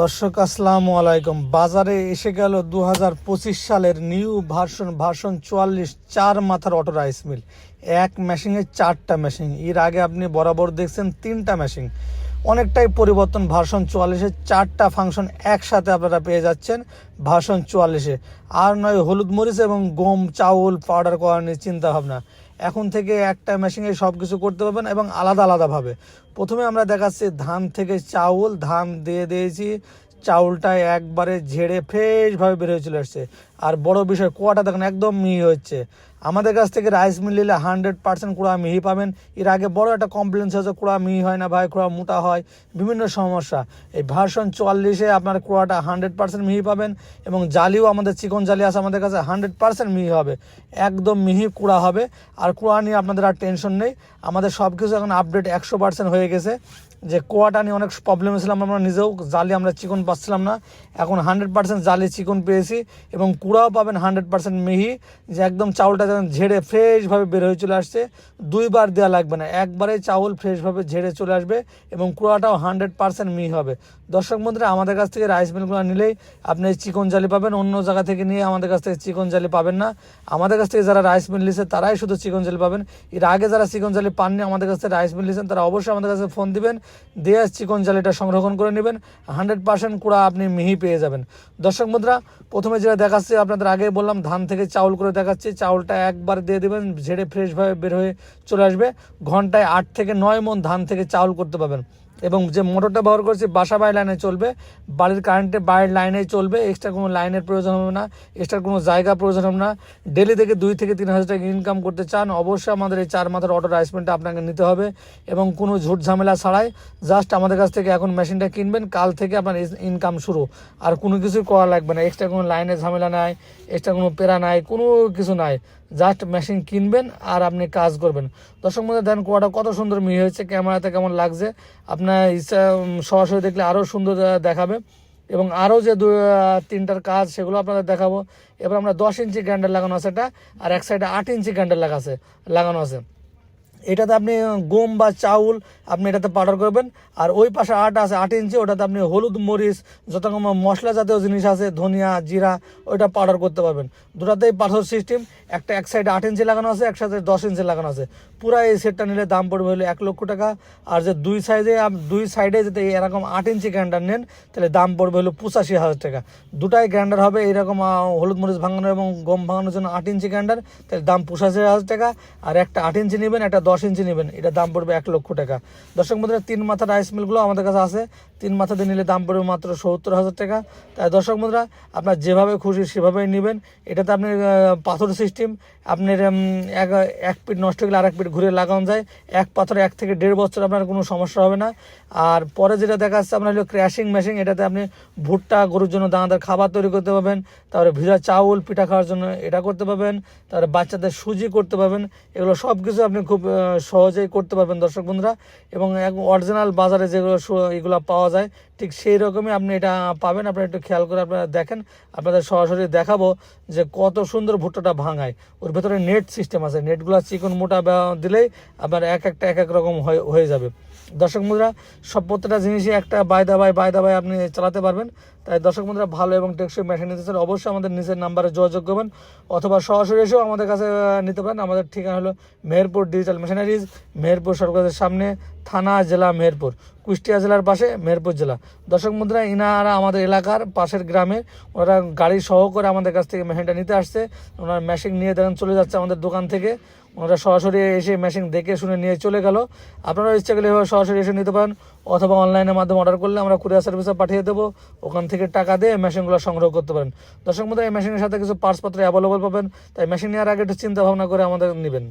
দর্শক, আসসালামু আলাইকুম। বাজারে এসে গেল দু হাজার পঁচিশ সালের নিউ ভার্সন ভার্সন চুয়াল্লিশ, চার মাথার অটো রাইস মিল। এক মেশিনে চারটা মেশিন। এর আগে আপনি বরাবর দেখছেন তিনটা মেশিন। অনেকটাই পরিবর্তন ভার্সন চুয়াল্লিশে। চারটা ফাংশন একসাথে আপনারা পেয়ে যাচ্ছেন ভার্সন চুয়াল্লিশে। আর নয় হলুদ মরিচ এবং গম, চাউল, পাউডার করার নিয়ে চিন্তা ভাবনা। এখন থেকে একটা মেশিনে সব কিছু করতে পারবেন এবং আলাদা আলাদাভাবে প্রথমে আমরা দেখাচ্ছি ধান থেকে চাউল, ধান দিয়ে দিয়েছি। চাউলটা একবারে ঝেড়ে ফ্রেশভাবে বের হয়ে চলে আসছে। আর বড় বিষয়, কুয়াটা দেখেন, একদম মিহি হচ্ছে। আমাদের কাছ থেকে রাইস মিল নিলে হান্ড্রেড পার্সেন্ট কুড়া মিহি পাবেন। এর আগে বড় একটা কমপ্লেন্স হয়েছে কুড়া মিহি হয় না ভাই, কুড়া মোটা হয়, বিভিন্ন সমস্যা। এই ভার্সন চুয়াল্লিশে আপনার কুড়াটা হান্ড্রেড পার্সেন্ট মিহি পাবেন এবং জালিও আমাদের চিকন জালি আছে আমাদের কাছে, হান্ড্রেড পার্সেন্ট মিহি হবে। একদম মিহি কুড়া হবে। আর কুড়া নিয়ে আপনাদের আর টেনশন নেই। আমাদের সব কিছু এখন আপডেট একশো পার্সেন্ট হয়ে গেছে। যে কোয়াটা নিয়ে অনেক প্রবলেম ছিলাম আমরা নিজেও জালি আমরা চিকন পাচ্ছিলাম না। এখন হান্ড্রেড পার্সেন্ট জালি চিকন পেয়েছি এবং কুড়াও পাবেন হান্ড্রেড পার্সেন্ট মিহি, যে একদম চাউলটা যখন ঝেড়ে ফ্রেশভাবে বের হয়ে চলে আসছে। দুইবার দেওয়া লাগবে না একবারে চাউল ফ্রেশভাবে ঝেড়ে চলে আসবে এবং কুড়াটাও হান্ড্রেড পার্সেন্ট মিহি হবে। দর্শক বন্ধুরা, আমাদের কাছ থেকে রাইস মিলগুলো নিলেই আপনি চিকন জালি পাবেন, অন্য জায়গা থেকে নিয়ে আমাদের কাছ থেকে চিকন জালি পাবেন না। আমাদের কাছ থেকে যারা রাইস মিল নিয়েছে তারাই শুধু চিকন জালি পাবেন। এর আগে যারা চিকন জালি পাননি, আমাদের কাছ থেকে রাইস মিল নিয়েছেন তারা অবশ্যই আমাদের কাছে ফোন দিবেন। দিয়ে চিকন জালিটা সংরক্ষণ করে নেবেন। হান্ড্রেড পার্সেন্ট কুড়া আপনি মিহি পেয়ে যাবেন। দর্শক মুদ্রা, প্রথমে যেটা দেখাচ্ছি, আপনাদের আগে বললাম, ধান থেকে চাউল করে দেখাচ্ছি। চাউলটা একবার দিয়ে দেবেন, ঝেড়ে ফ্রেশভাবে বের হয়ে চলে আসবে। ঘন্টায় আট থেকে নয় মন ধান থেকে চাউল করতে পাবেন এবং যে মোটরটা ব্যবহার করছি বাসা বাড়ি লাইনে চলবে, বাড়ির কারেন্টে বাড়ির লাইনেই চলবে এক্সট্রা কোনো লাইনের প্রয়োজন হবে না এক্সট্রা কোনো জায়গা প্রয়োজন হবে না। ডেলি থেকে দুই থেকে তিন হাজার টাকা ইনকাম করতে চান, অবশ্যই আমাদের এই চার মাথার অটো রাইস মিলটা আপনাকে নিতে হবে এবং কোনো ঝুট ঝামেলা ছাড়াই জাস্ট আমাদের কাছ থেকে এখন মেশিনটা কিনবেন, কাল থেকে আপনার ইনকাম শুরু। আর কোনো কিছুই করা লাগবে না এক্সট্রা কোনো লাইনের ঝামেলা নাই এক্সট্রা কোনো পেরা নাই, কোনো কিছু নাই। জাস্ট মেশিন কিনবেন আর আপনি কাজ করবেন। দর্শক মধ্যে দেন কোয়াটা কত সুন্দর মিহি হয়েছে, ক্যামেরাতে কেমন লাগছে। আপনার ইচ্ছা সরাসরি দেখলে আরও সুন্দর দেখাবে। এবং আরও যে দু তিনটার কাজ, সেগুলো আপনাদের দেখাবো। এবার আমরা দশ ইঞ্চি গ্যান্ডার লাগানো আছে এটা, আর এক সাইডে আট ইঞ্চি গ্যান্ডার লাগা আছে, লাগানো আছে। এটাতে আপনি গম বা চাউল আপনি এটাতে পাউডার করবেন। আর ওই পাশে আট আছে, আট ইঞ্চি, ওটাতে আপনি হলুদ মরিচ, যত মশলা জাতীয় জিনিস আছে, ধনিয়া, জিরা, ওইটা পাউডার করতে পারবেন। দুটাতেই পাথর সিস্টেম, একটা এক সাইডে আট ইঞ্চি লাগানো আছে, এক সাইডে দশ ইঞ্চি লাগানো আছে। পুরো এই সেটটা নিলে দাম পড়বে হলো এক লক্ষ টাকা। আর যে দুই সাইডে দুই সাইডে যদি এরকম আট ইঞ্চি গ্রাইন্ডার নেন, তাহলে দাম পড়বে হলো পঁচাশি হাজার টাকা। দুটাই গ্রাইন্ডার হবে এইরকম হলুদ মরিচ ভাঙানো এবং গম ভাঙানোর জন্য আট ইঞ্চি গ্রাইন্ডার তাহলে দাম পঁচাশি হাজার টাকা। আর একটা আট ইঞ্চি নেবেন, একটা দশ ইঞ্চি নেবেন, এটা দাম পড়বে এক লক্ষ টাকা। দর্শক মধ্যে তিন মাথা রাইস মিলগুলো আমাদের কাছে আছে। তিন মাথা দিয়ে নিলে দাম পড়বে মাত্র সত্তর হাজার টাকা। তাই দর্শক মুদ্রা আপনার যেভাবে খুশি সেভাবেই নেবেন। এটাতে আপনি পাথর সিস্টেম আপনার এক এক পিঠ নষ্ট হলে আর এক পিঠ ঘুরে লাগানো যায়। এক পাথরে এক থেকে দেড় বছর আপনার কোনো সমস্যা হবে না। আর পরে যেটা দেখা যাচ্ছে, আপনার হলো ক্র্যাশিং মেশিন এটাতে আপনি ভুট্টা, গরুর জন্য দানাদার খাবার তৈরি করতে পারবেন। তারপরে ভিজা চাউল, পিঠা খাওয়ার জন্য এটা করতে পারবেন। তারপরে বাচ্চাদের সুজি করতে পারবেন। এগুলো সব কিছু আপনি খুব সহজেই করতে পারবেন দর্শক বন্ধুরা। এবং অরিজিনাল বাজারে যেগুলো এগুলো পাওয়া যায় ঠিক সেই রকমই আপনি এটা পাবেন। আপনারা একটু খেয়াল করে আপনারা দেখেন। আপনাদের সরাসরি দেখাবো যে কত সুন্দর ভুট্টাটা ভাঙায়। ওর ভেতরে নেট সিস্টেম আছে। নেটগুলো চিকন মোটা দিলেই আপনার এক একটা, এক এক রকম হয়ে হয়ে যাবে। দর্শক মুদ্রা সব প্রত্যেকটা জিনিসই একটা বায়দা বাই বায়দা বাই আপনি চালাতে পারবেন। তাই দর্শক মুদ্রা ভালো এবং টেকসই মেশিন নিতে চান অবশ্যই আমাদের নিজের নাম্বারে যোগাযোগ করবেন অথবা সরাসরি এসেও আমাদের কাছে নিতে পারেন। আমাদের ঠিকানা হলো মেহেরপুর ডিজিটাল মেশিনারিজ মেহেরপুর সরকারের সামনে, থানা, জেলা মেহেরপুর, কুষ্টিয়া জেলার পাশে মেহেরপুর জেলা। দর্শক মুদ্রা ইনারা আমাদের এলাকার পাশের গ্রামে ওরা গাড়ি সহ করে আমাদের কাছ থেকে মেশিনটা নিতে আসছে। ওনার মেশিন নিয়ে দেখেন, চলে যাচ্ছে আমাদের দোকান থেকে। ওনারা সরাসরি এসে মেশিন দেখে শুনে নিয়ে চলে গেল। আপনারা ইচ্ছা করলে সরাসরি এসে নিতে পারেন। অথবা অনলাইনের মাধ্যমে অর্ডার করলে আমরা কুরিয়ার সার্ভিসে পাঠিয়ে দেবো। ওখান থেকে টাকা দিয়ে মেশিনগুলো সংগ্রহ করতে পারেন। দর্শক মধ্যে এই মেশিনের সাথে কিছু পার্টসপত্র অ্যাভেলেবল পাবেন। তাই মেশিন নেওয়ার আগে একটু চিন্তা ভাবনা করে আমাদের নেবেন।